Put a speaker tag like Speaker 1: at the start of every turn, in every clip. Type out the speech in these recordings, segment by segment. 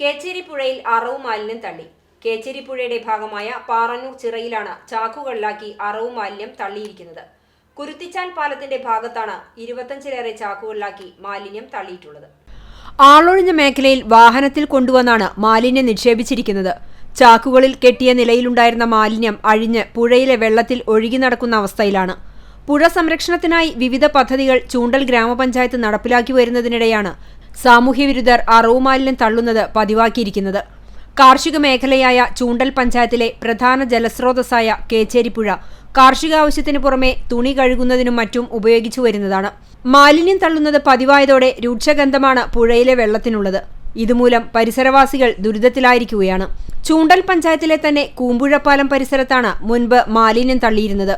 Speaker 1: കേച്ചേരി പുഴയിൽ അറവ് മാലിന്യം തള്ളി. കേച്ചേരി പുഴയുടെ ഭാഗമായ പാറന്നൂർ ചിറയിലാണ് ചാക്കുകളിലാക്കി അറവ് മാലിന്യം തള്ളിയിരിക്കുന്നത്. കുരുത്തിച്ചാൽ പാലത്തിന്റെ ഭാഗത്താണ് ഇരുപത്തഞ്ചിലേറെ ചാക്കുകളിലാക്കി മാലിന്യം തള്ളിയിട്ടുള്ളത്. ആളൊഴിഞ്ഞ മേഖലയിൽ വാഹനത്തിൽ കൊണ്ടുവന്നാണ് മാലിന്യം നിക്ഷേപിച്ചിരിക്കുന്നത്. ചാക്കുകളിൽ കെട്ടിയ നിലയിലുണ്ടായിരുന്ന മാലിന്യം അഴിഞ്ഞ് പുഴയിലെ വെള്ളത്തിൽ ഒഴുകി നടക്കുന്ന അവസ്ഥയിലാണ്. പുഴ സംരക്ഷണത്തിനായി വിവിധ പദ്ധതികൾ ചൂണ്ടൽ ഗ്രാമപഞ്ചായത്ത് നടപ്പിലാക്കി വരുന്നതിനിടെയാണ് സാമൂഹ്യവിരുദ്ധർ വിരുദ്ധർ മാലിന്യം തള്ളുന്നത് പതിവാക്കിയിരിക്കുന്നത്. കാർഷിക മേഖലയായ ചൂണ്ടൽ പഞ്ചായത്തിലെ പ്രധാന ജലസ്രോതസ്സായ കേച്ചേരിപ്പുഴ കാർഷിക ആവശ്യത്തിന് പുറമെ തുണി കഴുകുന്നതിനും മറ്റും ഉപയോഗിച്ചു വരുന്നതാണ്. മാലിന്യം തള്ളുന്നത് പതിവായതോടെ രൂക്ഷഗന്ധമാണ് പുഴയിലെ വെള്ളത്തിനുള്ളത്. ഇതുമൂലം പരിസരവാസികൾ ദുരിതത്തിലായിരിക്കുകയാണ്. ചൂണ്ടൽ പഞ്ചായത്തിലെ തന്നെ കൂമ്പുഴപ്പാലം പരിസരത്താണ് മുൻപ് മാലിന്യം തള്ളിയിരുന്നത്.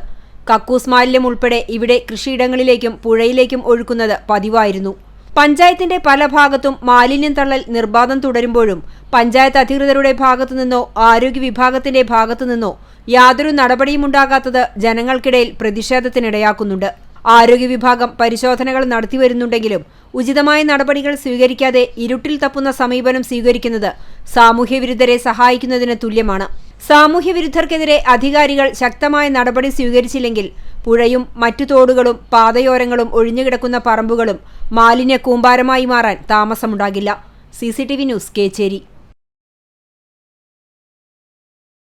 Speaker 1: കക്കൂസ് മാലിന്യം ഉൾപ്പെടെ ഇവിടെ കൃഷിയിടങ്ങളിലേക്കും പുഴയിലേക്കും ഒഴുക്കുന്നത് പതിവായിരുന്നു. പഞ്ചായത്തിന്റെ പല ഭാഗത്തും മാലിന്യം തള്ളൽ നിർബാധം തുടരുമ്പോഴും പഞ്ചായത്ത് അധികൃതരുടെ ഭാഗത്തുനിന്നോ ആരോഗ്യ വിഭാഗത്തിന്റെ ഭാഗത്തുനിന്നോ യാതൊരു നടപടിയും ഉണ്ടാകാത്തത് ജനങ്ങൾക്കിടയിൽ പ്രതിഷേധത്തിനിടയാക്കുന്നുണ്ട്. ആരോഗ്യ വിഭാഗം പരിശോധനകൾ നടത്തിവരുന്നുണ്ടെങ്കിലും ഉചിതമായ നടപടികൾ സ്വീകരിക്കാതെ ഇരുട്ടിൽ തപ്പുന്ന സമീപനം സ്വീകരിക്കുന്നത് സാമൂഹ്യവിരുദ്ധരെ സഹായിക്കുന്നതിന് തുല്യമാണ്. സാമൂഹ്യവിരുദ്ധർക്കെതിരെ അധികാരികൾ ശക്തമായ നടപടി സ്വീകരിച്ചില്ലെങ്കിൽ പുഴയും മറ്റു തോടുകളും പാതയോരങ്ങളും ഒഴിഞ്ഞുകിടക്കുന്ന പറമ്പുകളും മാലിന്യ കൂമ്പാരമായി മാറാൻ താമസമുണ്ടാകില്ല. C news Kecheri.